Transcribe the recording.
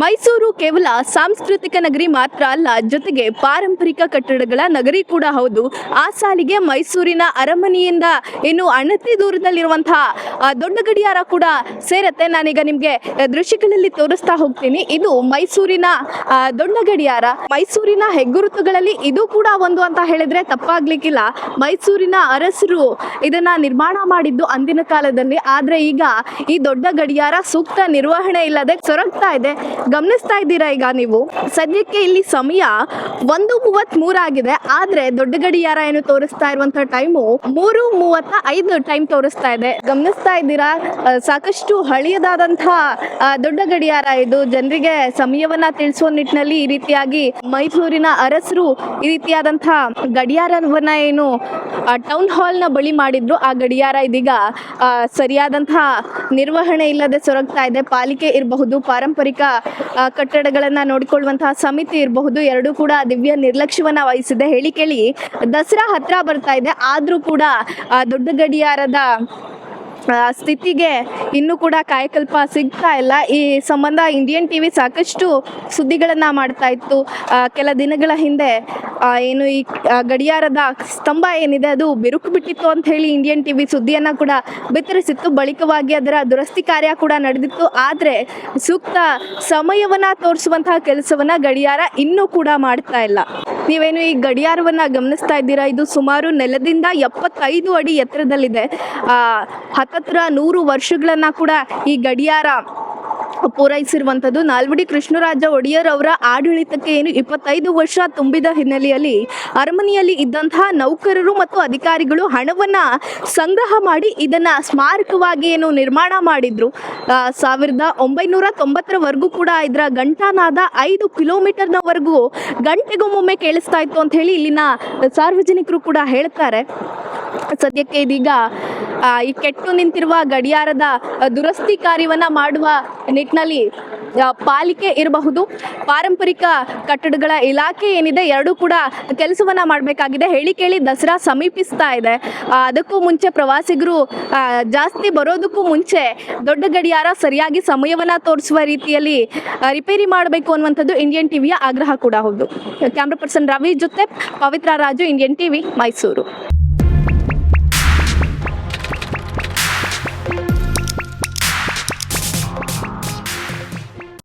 ಮೈಸೂರು ಕೇವಲ ಸಾಂಸ್ಕೃತಿಕ ನಗರಿ ಮಾತ್ರ ಅಲ್ಲ, ಜೊತೆಗೆ ಪಾರಂಪರಿಕ ಕಟ್ಟಡಗಳ ನಗರಿ ಕೂಡ ಹೌದು. ಆ ಸಾಲಿಗೆ ಮೈಸೂರಿನ ಅರಮನೆಯಿಂದ ಇನ್ನು ಅಣತಿ ದೂರದಲ್ಲಿರುವಂತಹ ದೊಡ್ಡ ಗಡಿಯಾರ ಕೂಡ ಸೇರತ್ತೆ. ನಾನೀಗ ನಿಮಗೆ ದೃಶ್ಯಗಳಲ್ಲಿ ತೋರಿಸ್ತಾ ಹೋಗ್ತೀನಿ. ಇದು ಮೈಸೂರಿನ ದೊಡ್ಡ ಗಡಿಯಾರ. ಮೈಸೂರಿನ ಹೆಗ್ಗುರುತುಗಳಲ್ಲಿ ಇದು ಕೂಡ ಒಂದು ಅಂತ ಹೇಳಿದ್ರೆ ತಪ್ಪಾಗ್ಲಿಕ್ಕಿಲ್ಲ. ಮೈಸೂರಿನ ಅರಸರು ಇದನ್ನ ನಿರ್ಮಾಣ ಮಾಡಿದ್ದು ಅಂದಿನ ಕಾಲದಲ್ಲಿ. ಆದ್ರೆ ಈಗ ಈ ದೊಡ್ಡ ಗಡಿಯಾರ ಸೂಕ್ತ ನಿರ್ವಹಣೆ ಇಲ್ಲದೆ ಸೊರಗ್ತಾ ಇದೆ. ಗಮನಿಸ್ತಾ ಇದ್ದೀರಾ ಈಗ ನೀವು? ಸದ್ಯಕ್ಕೆ ಇಲ್ಲಿ ಸಮಯ ಒಂದು ಮೂವತ್ತ್ ಆಗಿದೆ. ಆದ್ರೆ ದೊಡ್ಡ ಗಡಿಯಾರ ಏನು ತೋರಿಸ್ತಾ ಇರುವಂತ ಟೈಮು ಮೂರು ಮೂವತ್ತ ಐದು ಟೈಮ್ ತೋರಿಸ್ತಾ ಇದೆ. ಗಮನಿಸ್ತಾ ಇದ್ದೀರಾ? ಸಾಕಷ್ಟು ಹಳೆಯದಾದಂತಹ ದೊಡ್ಡ ಗಡಿಯಾರ ಇದು. ಜನರಿಗೆ ಸಮಯವನ್ನ ತಿಳಿಸುವ ನಿಟ್ಟಿನಲ್ಲಿ ಈ ರೀತಿಯಾಗಿ ಮೈಸೂರಿನ ಅರಸರು ಈ ರೀತಿಯಾದಂತಹ ಗಡಿಯಾರವನ್ನ ಏನು ಟೌನ್ ಹಾಲ್ನ ಬಳಿ ಮಾಡಿದ್ರು. ಆ ಗಡಿಯಾರ ಇದೀಗ ಸರಿಯಾದಂತಹ ನಿರ್ವಹಣೆ ಇಲ್ಲದೆ ಸೊರಗ್ತಾ ಇದೆ. ಪಾಲಿಕೆ ಇರಬಹುದು, ಪಾರಂಪರಿಕ ಕಟ್ಟಡಗಳನ್ನ ನೋಡಿಕೊಳ್ಳುವಂತಹ ಸಮಿತಿ ಇರಬಹುದು. ಎರಡೂ ಕೂಡ ದಿವ್ಯ ನಿರ್ಲಕ್ಷ್ಯವನ್ನ ವಹಿಸಿದೆ. ಹೇಳಿ ಕೇಳಿ, ದಸರಾ ಹತ್ರ ಬರ್ತಾ ಇದೆ. ಆದ್ರೂ ಕೂಡ ದೊಡ್ಡ ಗಡಿಯಾರದ ಸ್ಥಿತಿಗೆ ಇನ್ನು ಕೂಡ ಕಾಯಕಲ್ಪ ಸಿಗ್ತಾ ಇಲ್ಲ. ಈ ಸಂಬಂಧ ಇಂಡಿಯನ್ ಟಿವಿ ಸಾಕಷ್ಟು ಸುದ್ದಿಗಳನ್ನ ಮಾಡ್ತಾ ಇತ್ತು. ಕೆಲ ದಿನಗಳ ಹಿಂದೆ ಏನು ಈ ಗಡಿಯಾರದ ಸ್ತಂಭ ಏನಿದೆ ಅದು ಬಿರುಕು ಬಿಟ್ಟಿತ್ತು ಅಂತ ಹೇಳಿ ಇಂಡಿಯನ್ ಟಿವಿ ಸುದ್ದಿಯನ್ನ ಕೂಡ ಬಿತ್ತರಿಸಿತ್ತು. ಬಳಿಕವಾಗಿ ಅದರ ದುರಸ್ತಿ ಕಾರ್ಯ ಕೂಡ ನಡೆದಿತ್ತು. ಆದರೆ ಸೂಕ್ತ ಸಮಯವನ್ನ ತೋರಿಸುವಂತಹ ಕೆಲಸವನ್ನ ಗಡಿಯಾರ ಇನ್ನೂ ಕೂಡ ಮಾಡ್ತಾ ಇಲ್ಲ. ನೀವೇನು ಈ ಗಡಿಯಾರವನ್ನ ಗಮನಿಸ್ತಾ ಇದ್ದೀರಾ? ಇದು ಸುಮಾರು ನೆಲದಿಂದ ಎಪ್ಪತ್ತೈದು ಅಡಿ ಎತ್ತರದಲ್ಲಿದೆ. ಹತ್ತತ್ರ ನೂರು ವರ್ಷಗಳನ್ನ ಕೂಡ ಈ ಗಡಿಯಾರ ಪೂರೈಸಿರುವಂಥದ್ದು. ನಾಲ್ವಡಿ ಕೃಷ್ಣರಾಜ ಒಡೆಯರ್ ಅವರ ಆಡಳಿತಕ್ಕೆ ಏನು ಇಪ್ಪತ್ತೈದು ವರ್ಷ ತುಂಬಿದ ಹಿನ್ನೆಲೆಯಲ್ಲಿ ಅರಮನೆಯಲ್ಲಿ ಇದ್ದಂತಹ ನೌಕರರು ಮತ್ತು ಅಧಿಕಾರಿಗಳು ಹಣವನ್ನ ಸಂಗ್ರಹ ಮಾಡಿ ಇದನ್ನ ಸ್ಮಾರಕವಾಗಿ ಏನು ನಿರ್ಮಾಣ ಮಾಡಿದ್ರು. ಸಾವಿರದ ಒಂಬೈನೂರ ತೊಂಬತ್ತರವರೆಗೂ ಕೂಡ ಇದರ ಗಂಟಾನಾದ ಐದು ಕಿಲೋಮೀಟರ್ನವರೆಗೂ ಗಂಟೆಗೊಮ್ಮೊಮ್ಮೆ ಕೇಳಿಸ್ತಾ ಇತ್ತು ಅಂತ ಹೇಳಿ ಇಲ್ಲಿನ ಸಾರ್ವಜನಿಕರು ಕೂಡ ಹೇಳ್ತಾರೆ. ಸದ್ಯಕ್ಕೆ ಇದೀಗ ಈ ಕೆಟ್ಟು ನಿಂತಿರುವ ಗಡಿಯಾರದ ದುರಸ್ತಿ ಕಾರ್ಯವನ್ನ ಮಾಡುವ ನಿಟ್ಟಿನಲ್ಲಿ ಪಾಲಿಕೆ ಇರಬಹುದು. ಪಾರಂಪರಿಕ ಕಟ್ಟಡಗಳ ಇಲಾಖೆ ಏನಿದೆ, ಎರಡೂ ಕೂಡ ಕೆಲಸವನ್ನ ಮಾಡಬೇಕಾಗಿದೆ. ಹೇಳಿ ಕೇಳಿ ದಸರಾ ಸಮೀಪಿಸ್ತಾ ಇದೆ. ಅದಕ್ಕೂ ಮುಂಚೆ ಪ್ರವಾಸಿಗರು ಜಾಸ್ತಿ ಬರೋದಕ್ಕೂ ಮುಂಚೆ ದೊಡ್ಡ ಗಡಿಯಾರ ಸರಿಯಾಗಿ ಸಮಯವನ್ನ ತೋರಿಸುವ ರೀತಿಯಲ್ಲಿ ರಿಪೇರಿ ಮಾಡಬೇಕು ಅನ್ನುವಂಥದ್ದು ಇಂಡಿಯನ್ ಟಿವಿಯ ಆಗ್ರಹ ಕೂಡ ಹೌದು. ಕ್ಯಾಮ್ರಾ ಪರ್ಸನ್ ರವಿ ಜೊತೆ ಪವಿತ್ರ ರಾಜು, ಇಂಡಿಯನ್ ಟಿವಿ, ಮೈಸೂರು.